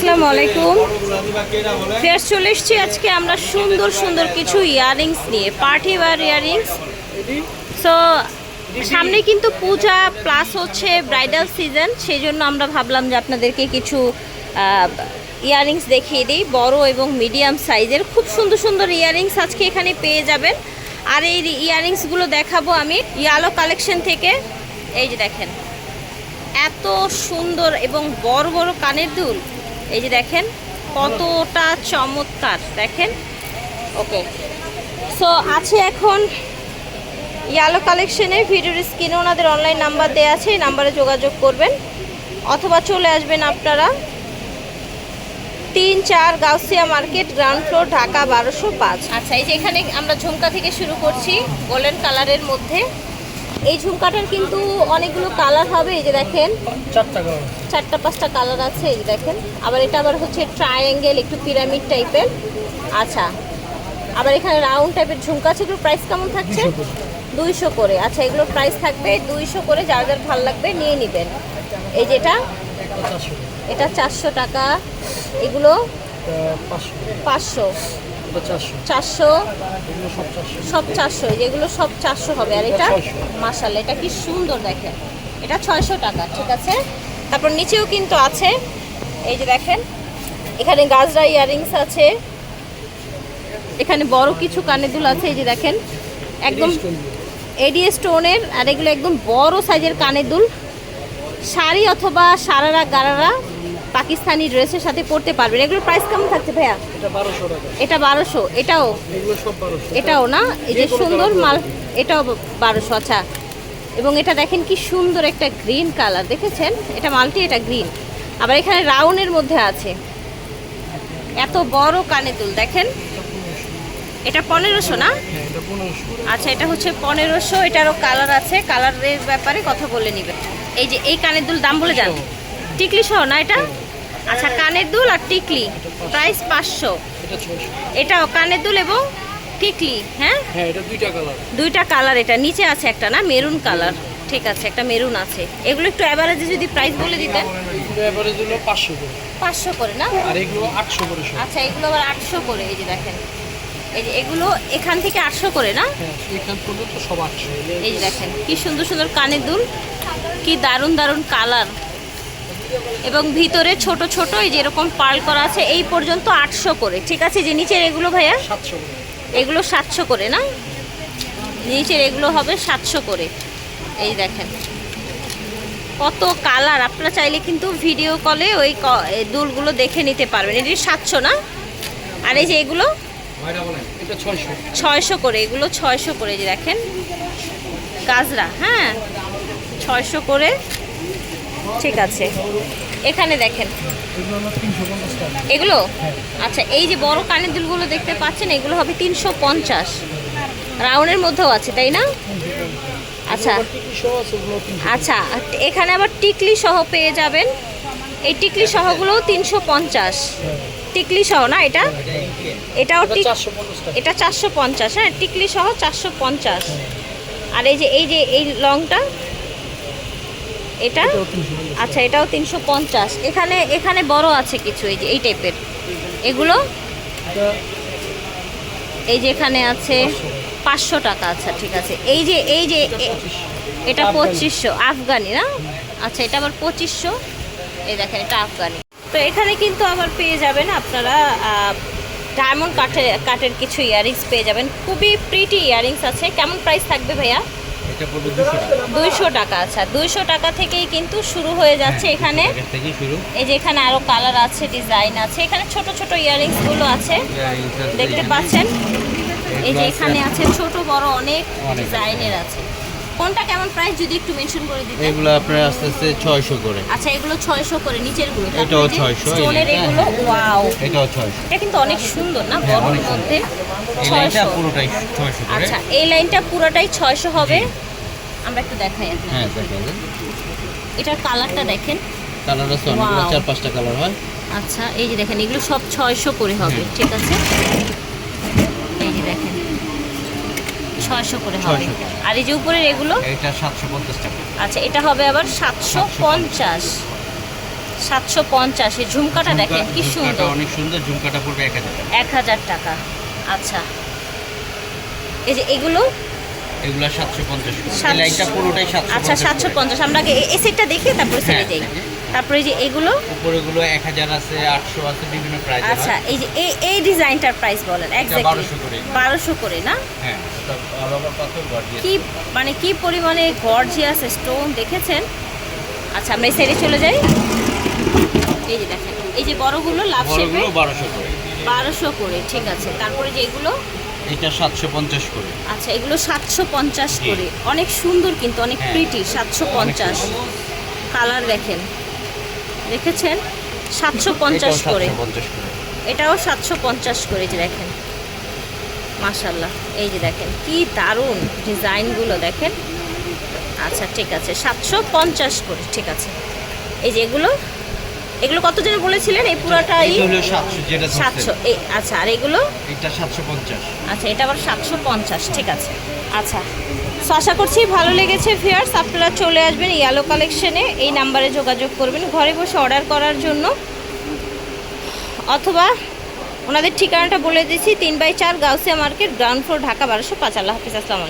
আসসালামু আলাইকুম। ফের চলে এসছি আজকে আমরা সুন্দর সুন্দর কিছু ইয়াররিংস নিয়ে, পার্টি ওয়ার ইয়াররিংস। সো সামনে কিন্তু পূজা প্লাস হচ্ছে ব্রাইডাল সিজন সেই জন্য আমরা ভাবলাম যে আপনাদেরকে কিছু ইয়াররিংস দেখিয়ে দিই, বড় এবং মিডিয়াম সাইজের খুব সুন্দর সুন্দর ইয়াররিংস আজকে এখানে পেয়ে যাবেন। আর এই ইয়াররিংসগুলো দেখাবো আমি ইয়ালো কালেকশন থেকে। এই যে দেখেন, এত সুন্দর এবং বড় বড় কানের দুল। এই যে দেখেন, কতটা চমৎকার, দেখেন। ওকে সো আছে এখন ইয়ালো কালেকশনের ভিডিওর স্ক্রিনে ওনাদের অনলাইন নাম্বার দেওয়া আছে, এই নাম্বারে যোগাযোগ করবেন। অথবা চলে আসবেন আপনারা তিন চার Gausia market, ground floor, Dhaka বারোশো পাঁচ। আচ্ছা এই যে এখানে আমরা ঝুমকা থেকে শুরু করছি, গোল্ডেন কালারের মধ্যে। এই ঝুমকাটার কিন্তু অনেকগুলো কালার হবে এই যে দেখেন। চারটা পাঁচটা কালার আছে এই যে দেখেন। আবার এটা আবার হচ্ছে ট্রায়াঙ্গেল একটু পিরামিড টাইপের আচ্ছা আবার এখানে রাউন্ড টাইপের ঝুমকা আছে এগুলো প্রাইস কেমন থাকছে? দুইশো করে। আচ্ছা এগুলোর প্রাইস থাকবে দুইশো করে যার যার ভালো লাগবে নিয়ে নেবেন। এই যেটা এটা চারশো। টাকা। এগুলো পাঁচশো। চারশো। সব চারশো। সব যেগুলো সব চারশো হবে। আর এটা? 600 মাসাল এটা কি সুন্দর দেখেন। এটা ছয়শো টাকা ঠিক আছে? তারপর নিচেও কিন্তু আছে। এই যে দেখেন এখানে গাজরা ইয়ারিংস আছে। এখানে বড় কিছু কানের দুল আছে এই যে দেখেন। একদম এডি স্টোনের আর এগুলো একদম বড় সাইজের কানের দুল শাড়ি অথবা সারারা গারারা পাকিস্তানি ড্রেসের সাথে পরতে পারবেন এগুলোর প্রাইস কেমন থাকছে ভাইয়া? এটা বারোশো এটা বারোশো। এটাও? এটাও না? এই যে সুন্দর মাল এটাও বারোশো আচ্ছা। এবং এটা দেখেন কি সুন্দর একটা গ্রিন কালার দেখেছেন? এটা মাল্টি এটা গ্রিন। আবার এখানে রাউন্ডের মধ্যে আছে। এত বড় কানে দুল দেখেন? এটা পনেরোশো না? হ্যাঁ আচ্ছা এটা হচ্ছে পনেরোশো। এটারও কালার আছে। কালারের ব্যাপারে কথা বলে নিবে। এই যে এই কানের দুল দাম বলে যান। টিকলি সহ না এটা? আচ্ছা কানের দুল আর টিকলি। প্রাইস পাঁচশো। এটা এটাও কানের দুল এবং টিকলি হ্যাঁ? হ্যাঁ দুইটা কালার এটা। নিচে আছে একটা না? মেরুন কালার ঠিক আছে একটা মেরুন আছে। এগুলো একটু অ্যাভারেজে যদি প্রাইস বলে দিতেন। পাঁচশো করে। পাঁচশো করে না? আর এগুলো আটশো করে আচ্ছা এগুলো আবার আটশো করে এই যে দেখেন। এই যে এগুলো এখান থেকে আটশো করে না? হ্যাঁ এই যে দেখেন কি সুন্দর সুন্দর কানের দুল। কি দারুণ দারুণ কালার এবং ভিতরে ছোট ছোট এই যে এরকম পার্ল করা আছে এই পর্যন্ত আটশো করে। ঠিক আছে যে নিচের এগুলো ভাইয়া? এগুলো সাতশো করে না? নিচের এগুলো হবে সাতশো করে। এই দেখেন। কত কালার। আপনারা চাইলে কিন্তু ভিডিও কলে ওই দুলগুলো দেখে নিতে পারবেন। এটি সাতশো না? আর এই যে এগুলো? ছয়শো। করে। এগুলো ছয়শো করে যে দেখেন। গাজরা হ্যাঁ? ছয়শো করে। ঠিক আছে। এখানে দেখেন। এগুলো? আচ্ছা এই যে বড় কানের দুলগুলো দেখতে পাচ্ছেন এগুলো হবে তিনশো পঞ্চাশ। রাউন্ডের মধ্যেও আছে তাই না? আচ্ছা। আচ্ছা এখানে আবার টিকলি সহ পেয়ে যাবেন। এই টিকলি সহগুলো তিনশো পঞ্চাশ। টিকলি সহ না এটা? এটাও এটা চারশো পঞ্চাশ হ্যাঁ টিকলি সহ চারশো পঞ্চাশ। আর এই যে এই যে এই লংটা এটা? আচ্ছা এটাও তিনশো পঞ্চাশ। এখানে এখানে বড় আছে কিছু এই যে এই টাইপের। এগুলো? এই যে এখানে আছে পাঁচশো। টাকা আচ্ছা ঠিক আছে। এই যে এই যে এটা পঁচিশশো। আফগানি। না? আচ্ছা এটা আবার পঁচিশশো। এই দেখেন এটা আফগানি। তো এখানে কিন্তু আবার পেয়ে যাবেন আপনারা ডায়মন্ড কাঠের কাঠের কিছু ইয়ারিংস পেয়ে যাবেন। খুবই প্রিটি ইয়ারিংস আছে। কেমন প্রাইস থাকবে ভাইয়া? এটা পড়বে দুশো টাকা। দুইশো টাকা আচ্ছা। দুইশো টাকা থেকেই কিন্তু শুরু হয়ে যাচ্ছে এখানে। থেকেই শুরু। এই যে এখানে আরও কালার আছে ডিজাইন আছে এখানে ছোট ছোট ইয়ারিংসগুলো আছে দেখতে পাচ্ছেন? এই যে এখানে আছে ছোট বড় অনেক ডিজাইনের আছে। কোনটা কেমন প্রাইস যদি একটু মেনশন করে দিতেন? এগুলো আপনার আস্তে আস্তে ছয়শো করে। আচ্ছা এগুলো ছয়শো করে নিচেরগুলো। এটাও 600, স্টোনের এগুলো ওয়াও এটাও ছয়শো। এটা কিন্তু অনেক সুন্দর না হ্যাঁ, অনেক সুন্দর। মধ্যে এই লাইনটা ছয়শো। পুরোটাই ছয়শো করে। আচ্ছা এই লাইনটা পুরোটাই ছয়শো হবে। আমরা একটু দেখাই আপনাকে। হ্যাঁ দেখাবেন এটার কালারটা দেখেন। কালার আছে অনেকগুলো চার পাঁচটা কালার হয়। আচ্ছা এই যে দেখেন এগুলো সব ছয়শো করে হবে ঠিক আছে? এই যে দেখেন ছয়শো করে হবে। আর এই যে উপরের এগুলো? এটা সাতশো পঞ্চাশ টাকা। আচ্ছা এটা হবে আবার সাতশো পঞ্চাশ। সাতশো পঞ্চাশ। এই ঝুমকাটা দেখেন কি সুন্দর। অনেক সুন্দর ঝুমকাটা পড়বে এক হাজার টাকা। আচ্ছা। এই যে এগুলো এগুলো সাতশো পঞ্চাশ করে। এই পুরোটাই সাতশো আচ্ছা সাতশো পঞ্চাশ। আমরা আগে এই সেটটা দেখি তারপরে হ্যাঁ। যাই? তারপরে এই যে এগুলো? উপরেগুলো এক হাজার আছে আটশো আছে বিভিন্ন প্রাইস আচ্ছা এই যে এই এই ডিজাইনটার প্রাইস বলেন এক্স্যাক্টলি 1200 করে। বারোশো করে না? হ্যাঁ কি মানে কি পরিমাণে গর্জিয়াস স্টোন দেখেছেন? আচ্ছা আমরা এই সাইডে চলে যাই। এই যে দেখেন এই যে বড়গুলো লাভ শেপে বড়গুলো বারোশো করে। বারোশো করে ঠিক আছে। তারপরে যে এগুলো? এটা সাতশো পঞ্চাশ করে। আচ্ছা এগুলো সাতশো পঞ্চাশ জি। করে। অনেক সুন্দর কিন্তু অনেক। প্রিটি সাতশো পঞ্চাশ। কালার দেখেন। দেখেছেন? সাতশো পঞ্চাশ করে। 750 করে। এটাও সাতশো পঞ্চাশ করে এই যে দেখেন। মাশাল্লাহ এই যে দেখেন কি দারুণ ডিজাইনগুলো দেখেন। আচ্ছা ঠিক আছে সাতশো পঞ্চাশ করে ঠিক আছে। এই যে এগুলো এগুলো কত যেন বলেছিলেন? এই পুরোটাই সাতশো এই আচ্ছা আর এগুলো? এটা সাতশো পঞ্চাশ। আচ্ছা এটা আবার সাতশো পঞ্চাশ ঠিক আছে। আচ্ছা সো আশা করছি ভালো লেগেছে ফিয়ার্স আপনারা চলে আসবেন ইয়েলো কালেকশনে এই নাম্বারে যোগাযোগ করবেন। ঘরে বসে অর্ডার করার জন্য। অথবা ওনাদের ঠিকানাটা বলে দিচ্ছি তিন বাই চার Gausia market ground floor Dhaka বারোশো পাঁচ আল্লাহ হাফিজ আসসালাম